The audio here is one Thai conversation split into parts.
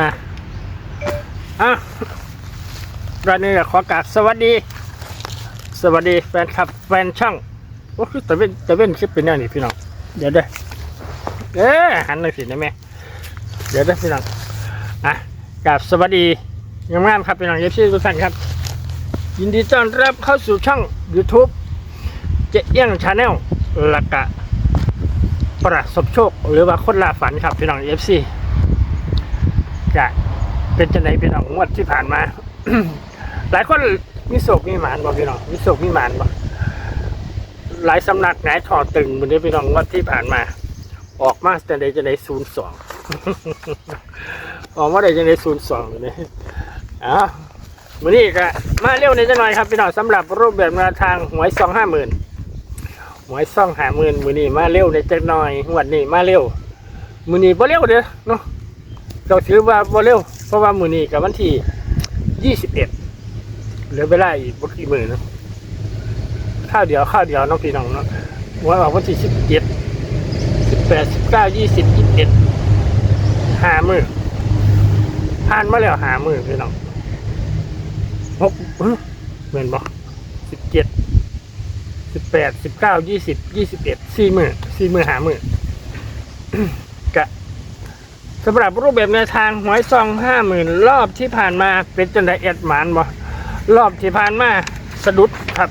อะอะรายนี้ขอกราบสวัสดี สวัสดีแฟนคลับแฟนช่องโอ้คือตะเว้นตะเว้นคลิปเป็นแนวนี้พี่น้องเดี๋ยวเด้อเอ๊ะหันหน่อยสินะแม่เดี๋ยวเด้อพี่น้องอะกราบสวัสดียังงามครับพี่น้องเอฟซีทุกท่านครับ ยินดีต้อนรับเข้าสู่ช่อง YouTube เจ๊เอี้ยงชาแนลละกะประสบโชค หรือว่าคนลาฝันครับพี่น้องเอฟซี จะเป็นจังไหนพี่น้องงวดที่ผ่านมา หลายคนมีโศกมีหมานบ่พี่น้องมีโศกมีหมานบ่หลายสำนักหงายถอดตึงเหมือนที่พี่น้องงวดที่ผ่านมา ออกมาแต่ใดจะไดศูนย์สองออกมาได้จะไดศูนย์สองเลยอ้าวมือนี้ก็มาเร็วในอยจังหน่อยครับพี่น้องสำหรับรูปแบบแนวทางหวยสองห้าหมื่นหวยซองห้าหมื่นมือนี้มาเร็วในจักหน่อยวันนี้มาเร็วมือนี้บ่เร็วเด้อเนาะ เราถือว่าบ่เร็วเพราะว่ามือนี้กับวันที่ยี่สิบเอ็ดเหลือเวลาอีกบ่กี่มือเนาะข้าวเดียวข้าวเดียวเนาะพี่น้องเนาะหวยออกวันที่สิบเจ็ดสิบแปดสิบเก้ายี่สิบยี่สิบเอ็ดหามือผ่านมาแล้วหามือพี่น้องหกเอ้อเหมือนบ่สิบเจ็ดสิบแปดสิบเก้ายี่สิบยี่สิบเอ็ดสี่มือสี่มือหามือ สำหรับรูปแบบในวทางหวยซองห้าหมื่นรอบที่ผ่านมาเป็นจังไดเอ็ดหมานบ่รอบที่ผ่านมาสะดุดครับ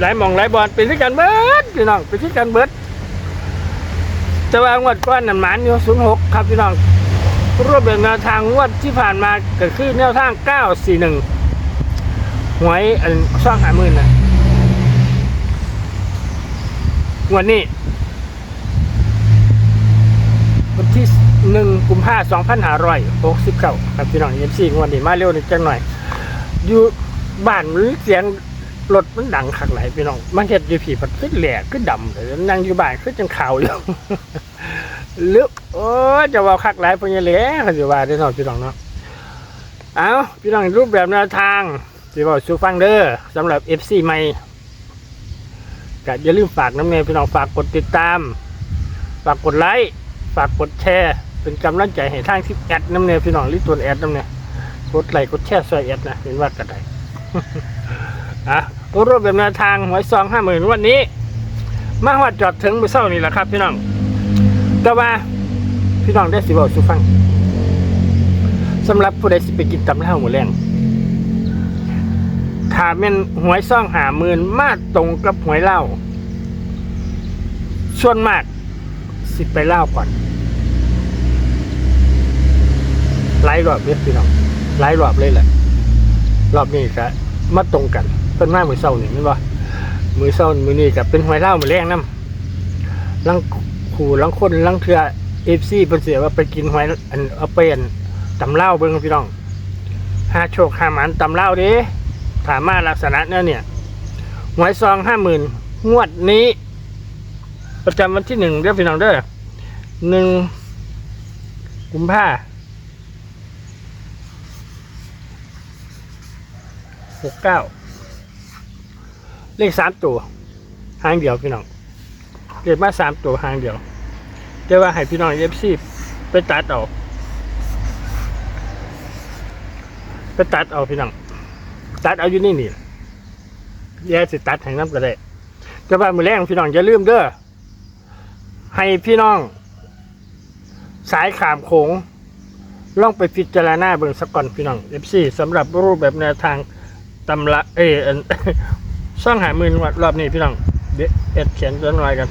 หลายหมองหลายบอลเป็นที่กันเบิดพี่น้องเป็นที่กันเบิดแต่ว่างวดก้อนนั่นหมานอยู่ศูนย์หกครับพี่น้องรูปแบบแนวทางงวดที่ผ่านมาก็คือแนวทางเก้าสี่หนึ่งหวยอันซ่องหาหมื่นนะวันนี้ที่ หนึ่งกุมภาสองพันห้าร้อยหกสิบเก้าครับพี่น้องเอฟซีวันนี้มาเร็วนิดจังหน่อย อยู่บ้านมันเสียงรถมันดังขักไหลพี่น้องมันเห็ดอยู่ผีมันขึ้นแหลกขึ้นดำเลยนั่งอยู่บ้านขึ้นจังข่าวอยู่หรือโอ้จะว่าคักไหลายพญาเหล่เขาจะว่าได้เนาะพี่น้องเนาะเอาพี่น้องรูปแบบแนวทางที่บอกสูฟังเด้อสำหรับเอฟซีใหม่ก็อย่าลืมฝากน้ำเนยพี่น้องฝากกดติดตาม ฝากกดไลค์ฝากกดแชร์ เป็นกำลังใจให้ทางที่แอดน้ำเนยพี่น้องหรือตัวแอดน้ำเนยกดไลค์กดแชร์ซอยแอดนะเห็นว่ากันได้อะรูปแบบแนวทางหวยซองห้าหมื่นวันนี้ มาวัดจอดถึงมือเศร้านี่แหละครับ พี่น้อง แต่ว่าพี่น้องได้สิบอกสุฟังสำหรับผู้ใดสิไปกินตำเหล้าหมูแรงถ้าเป็นหวยซ่องหาหมื่นมาตรงกับหวยเล่าส่วนมากสิไปเล่าก่อน หลายรอบเลยพี่น้องหลายรอบเลยแหละรอบนี้ก็มาตรงกันเป็นมามือเศร้านี่ไม่นบ่มือเศร้ามือนี้กับเป็นหวยเล่ามือแรงน้ำลังขู่ลังคนลังเทือเอฟซีเป็นเสียว่าไปกินหวยอันเอาไปอันตำเล้าเบิ้งพี่น้องหาโชคหาหมันตำเล้าเด้ถามมาลักษณะเนี่ยเนี่ยหวยซองห้าหมื่นงวดนี้ ประจำวันที่หนึ่งเด้อพี่น้องเด้อหนึ่งกุมภาพ หกเก้าเลขสามตัวหางเดียวพี่น้องเลขมาสามตัวหางเดียวแต่ว่าให้พี่น้องเอฟซีไปตัดเอาไปตัดเอาพี่น้องตัดเอาอยู่นี่นี่แย่สิตัดให้น้ำก็ได้แต่ว่ามือแรงพี่น้องอย่าลืมเด้อให้พี่น้อง สายขามโขงล่องไปพิจารณาเบิ่งสักก่อนพี่น้องเอฟซีสำหรับรูปแบบแนวทาง ตำละเอออันช่องหาหมื่นวัดรอบนี้พี่น้องเดี๋ยวเอ็ดเขียนตัวหน่อยกัน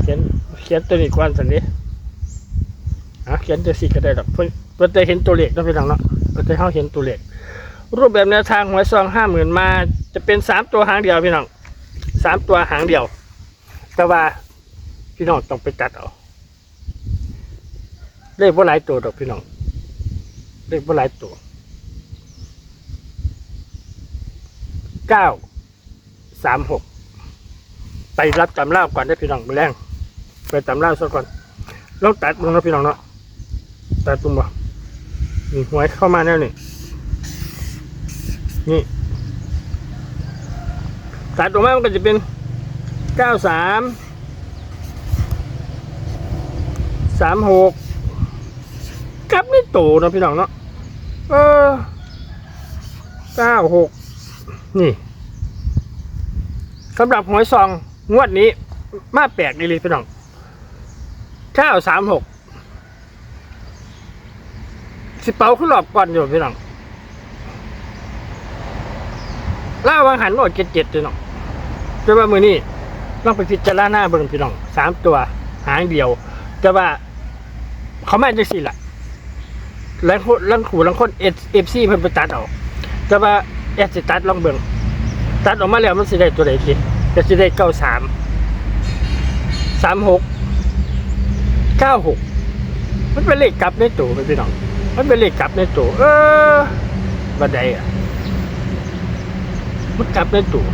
เขียนเขียนตัวนี้ก่อนสันนี้อะเขียนตัวสี่ก็ได้ดอกเพื่อเพื่อจะเห็นตัวเลขนะพี่น้องเนาะเพื่อจะเข้าเห็นตัวเลขรูปแบบแนวทางหวยซองห้าหมื่นมาจะเป็นสามตัวหางเดียวพี่น้อง สามตัวหางเดียว แต่ว่าพี่น้องต้องไปตัดเอาเลขว่าหลายตัวดอกพี่น้องเลขว่าหลายตัวเก้าสามหกไปรับตำล่าก่อนได้พี่น้องไปแรงไปตำล่าซะก่อนลองตัดมึงนะพี่น้องเนาะตัดตุ้มบ่นี่หวยเข้ามาแล้วนี่นี่ ตัดออกมามันก็จะเป็นเก้าสามสามหกกับไม่โตเนาะพี่น้องเนาะเออเก้าหกนี่สำหรับหวยซองงวดนี้ มาแปลกดีเลยพี่น้องเก้าสามหกสิเป๋าขึ้นหลอบก่อนอยู่พี่น้องล่าวางหันหมดเจ็ดเจ็ดพี่น้อง แต่ว่ามือนี้ต้องไปพิจารณาเบิ่งพี่น้องสามตัวหางเดียว แต่ว่าเขาไม่ได้สิละลังคนลังขู่ลังคนเอฟซีเพิ่นไปตัดเอาแต่ว่าแอดสิตัดลองเบิ่งตัดออกมาแล้วมันสิได้ตัวใดทีก็สิได้เก้าสามสามหกเก้าหกมันเป็นเลขกลับในตัวไปพี่น้อง มันเป็นเลขกลับในตัวเออบันไดอะมันกลับในตัว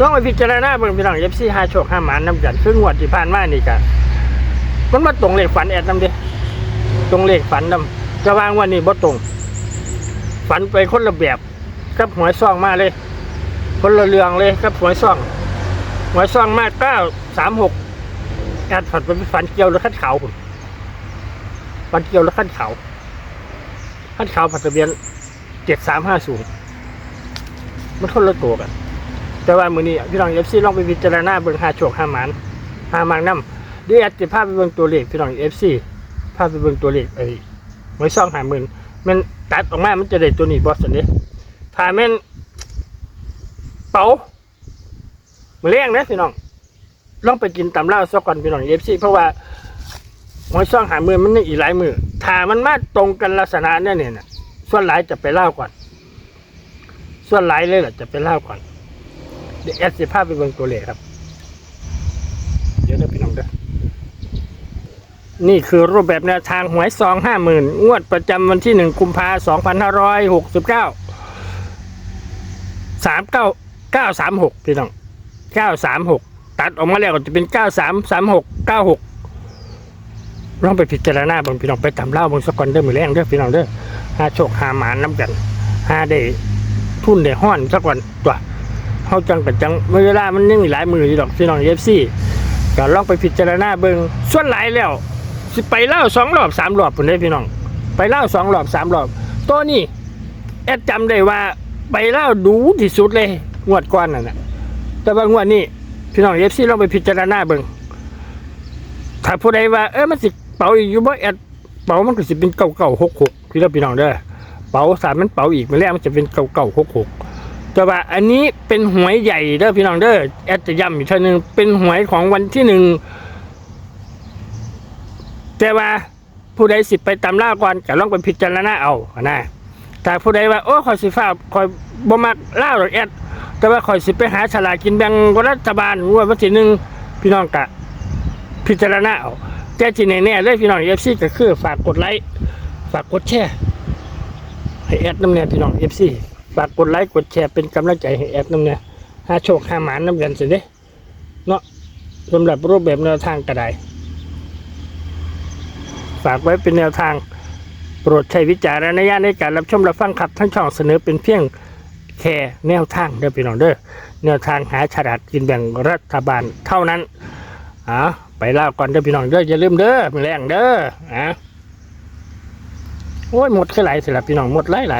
ลองไปพิจารณาเบิ่งพี่น้องเอฟซีห้าโชคห้าหมานน้ำกันคืองวดที่ผ่านมานี่กันมันมาตรงเลขฝันแอดนำดิตรงเลขฝันนำจะวางวันนี้บ่ตรง ฝันไปคนละแบบกับหวยซองมาเลย คนละเรืองเลยกับหวยซองหวยซองมาเก้าสามหกแอดฝันไปฝันเกี่ยวรถขั้นเขาฝันเกี่ยวรถขั้นเขาขั้นเขาผัดทะเบียนเจ็ดสามห้าศูนย์มันคนละตัวกัน แต่ว่ามือนี้พี่น้องเอฟซีลองไปพิจารณาเบิ่งหาโชคหาหมานหามางน้ำเดี๋ยวแอดจะพาไปเบิ่งตัวเลขพี่น้องเอฟซีพาไปเบิ่งตัวเลขไอ้ไว้ซ่องหาหมื่นมันตัดออกมา มันจะได้ตัวนี้บอสสันเด้ถ้าแม่นเป๋ามือเลี้ยงนะพี่น้องลองไปกินตำเล้าซะก่อนพี่น้องเอฟซีเพราะว่าหวยซ่องหามื่นมันนี่อีหลายมือถ้ามันมาตรงกันลักษณะเนี่ยเนี่ยนะส่วนหลายจะไปเล่าก่อน ส่วนหลายเลยแหละจะไปเล่าก่อน เดี๋ยวแอดจะพาไปเบิ่งตัวเลขครับ เดี๋ยวนะพี่น้องเด้อนี่คือรูปแบบแนวทางหวยซองห้าหมื่นงวดประจำวันที่หนึ่งกุมภาสองพันห้าร้อยหกสิบเก้าสามเก้าเก้าสามหกพี่น้องเก้าสามหกตัดออกมาแล้วก็จะเป็นเก้าสามสามหกเก้าหกลองไปพิจารณาบางพี่น้องไปตำเล่าบางสกอนเด้อมือแรงเด้อพี่น้องเด้อหาโชคหาหมานน้ำกันหาได้ทุนได้ห้อนสักวันตัว เขาจังกับจังเวลามันยังมีหลายมืออยู่ดอกพี่น้องเอฟซีก็ลองไปพิจารณาเบิงส่วนหลายแล้วสิไปเล่าสองรอบสามรอบผมได้พี่น้อง ไปเล่าสองรอบสามรอบตัวนี้แอดจำได้ว่าไปเล่าดูที่สุดเลยงวดก่อนนั่นนะแต่ว่างวดนี้พี่น้องเอฟซีลองไปพิจารณาเบิงถ้าผู้ใดว่าเออมันสิเป๋าอีกอยู่บ่แอดเป๋ามันก็สิเป็นเก่าเก่าหกหกพี่เราพี่น้องเด้อเป๋าสามมันเป๋าอีกมาแล้วมันจะเป็นเก่าเก่าหกหก แต่ว่าอันนี้เป็นหวยใหญ่เด้อพี่น้องเด้อแอดจะย้ำอีกทีหนึ่งเป็นหวยของวันที่หนึ่งแต่ว่าผู้ใดสิไปตำล่าก่อนก็ลองไปพิจารณาเอานะแต่ผู้ใดว่าโอ้คอยสิฟ้าคอยบ่มักล่าหรอกแอดแต่ว่าคอยสิไปหาฉลากกินแบ่งรัฐบาลงวดวันที่หนึ่งพี่น้องกะพิจารณาเอาแต่ที่แน่ๆเลยพี่น้องเอฟซีก็คือฝากกดไลค์ฝากกดแชร์ให้แอดน้ำเนี่ยพี่น้องเอฟซี ฝากกดไลค์กดแชร์เป็นกำลังใจให้แอดน้ำเนี่ยหาโชคหาหมานน้ำกันสิเด้เนาะสำหรับรูปแบบแนวทางกระไดฝากไว้เป็นแนวทางโปรดใช้วิจารณญาณในการรับชมรับฟังครับทั้งช่องเสนอเป็นเพียงแค่แนวทางเด้อพี่น้องเด้อแนวทางหาฉลากกินแบ่งรัฐบาลเท่านั้นอ่าไปล่าก่อนเด้อพี่น้องเด้ออย่าลืมเด้อมแรงเด้ออ่าโอ้ยหมดแค่ไหลสิละพี่น้องหมดหลายหล